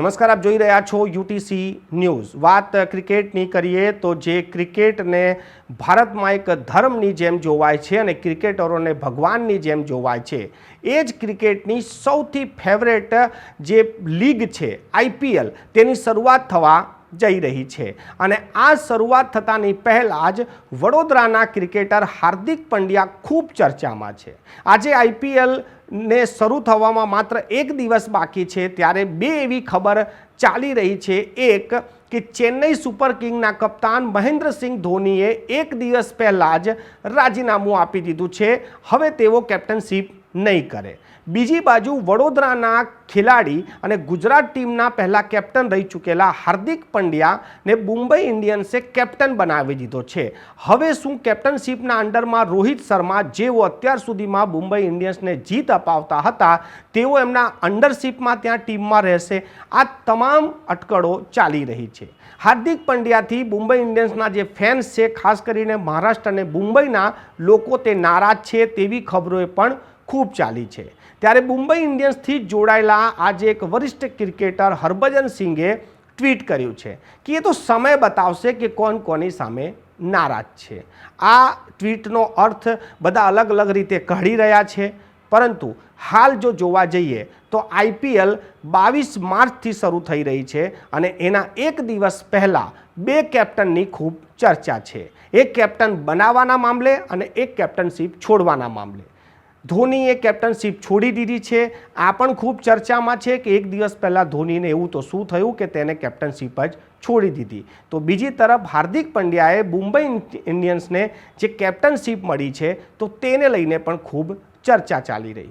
નમસ્કાર, આપ જોઈ રહ્યા છો યુટીસી ન્યૂઝ. વાત ક્રિકેટની કરીએ તો જે ક્રિકેટને ભારતમાં એક ધર્મની જેમ જોવાય છે અને ક્રિકેટરોને ભગવાનની જેમ જોવાય છે, એ જ ક્રિકેટની સૌથી ફેવરેટ જે લીગ છે આઈપીએલ તેની શરૂઆત થવા જઈ રહી છે. અને આ શરૂઆત થતાની પહેલાં જ વડોદરાના ક્રિકેટર હાર્દિક પંડ્યા ખૂબ ચર્ચામાં છે. આજે આઈપીએલ ને શરૂ થવામાં માત્ર એક દિવસ બાકી છે, ત્યારે બે એવી ખબર ચાલી રહી છે. એક કે ચેન્નઈ સુપર કિંગના કપ્તાન મહેન્દ્રસિંહ ધોનીએ એક દિવસ પહેલાં જ રાજીનામું આપી દીધું છે. હવે તેઓ કેપ્ટનશીપ નહીં કરે. બીજી બાજુ વડોદરાના ખેલાડી અને ગુજરાત ટીમના પહેલા કેપ્ટન રહી ચૂકેલા હાર્દિક પંડ્યાને મુંબઈ ઇન્ડિયન્સે કેપ્ટન બનાવી દીધો છે. હવે શું કેપ્ટનશીપના અંડરમાં રોહિત શર્મા, જેઓ અત્યાર સુધીમાં મુંબઈ ઇન્ડિયન્સને જીત અપાવતા હતા, તેઓ એમના અંડરશીપમાં ત્યાં ટીમમાં રહેશે. આ તમામ અટકળો ચાલી રહી છે. હાર્દિક પંડ્યાથી મુંબઈ ઇન્ડિયન્સના જે ફેન્સ છે, ખાસ કરીને મહારાષ્ટ્ર અને મુંબઈના લોકો તે નારાજ છે તેવી ખબરોએ પણ ખૂબ ચાલી છે. ત્યારે મુંબઈ ઇન્ડિયન્સથી જોડાયેલા આજે એક વરિષ્ઠ ક્રિકેટર હરભજન સિંઘે ટ્વીટ કર્યું છે કે એ તો સમય બતાવશે કે કોણ કોની સામે નારાજ છે. આ ટ્વીટનો અર્થ બધા અલગ અલગ રીતે કાઢી રહ્યા છે. પરંતુ હાલ જો જોવા જઈએ તો આઈપીએલ બાવીસ માર્ચથી શરૂ થઈ રહી છે અને એના એક દિવસ પહેલાં બે કેપ્ટનની ખૂબ ચર્ચા છે. એક કેપ્ટન બનાવવાના મામલે અને એક કેપ્ટનશીપ છોડવાના મામલે. ધોનીએ કેપ્ટનશીપ છોડી દીધી છે. આ પણ ખૂબ ચર્ચામાં છે કે એક દિવસ પહેલાં ધોનીને એવું તો શું થયું કે તેને કેપ્ટનશીપ જ છોડી દીધી. તો બીજી તરફ હાર્દિક પંડ્યાએ મુંબઈ ઇન્ડિયન્સને જે કેપ્ટનશીપ મળી છે તો તેને લઈને પણ ખૂબ ચર્ચા ચાલી રહી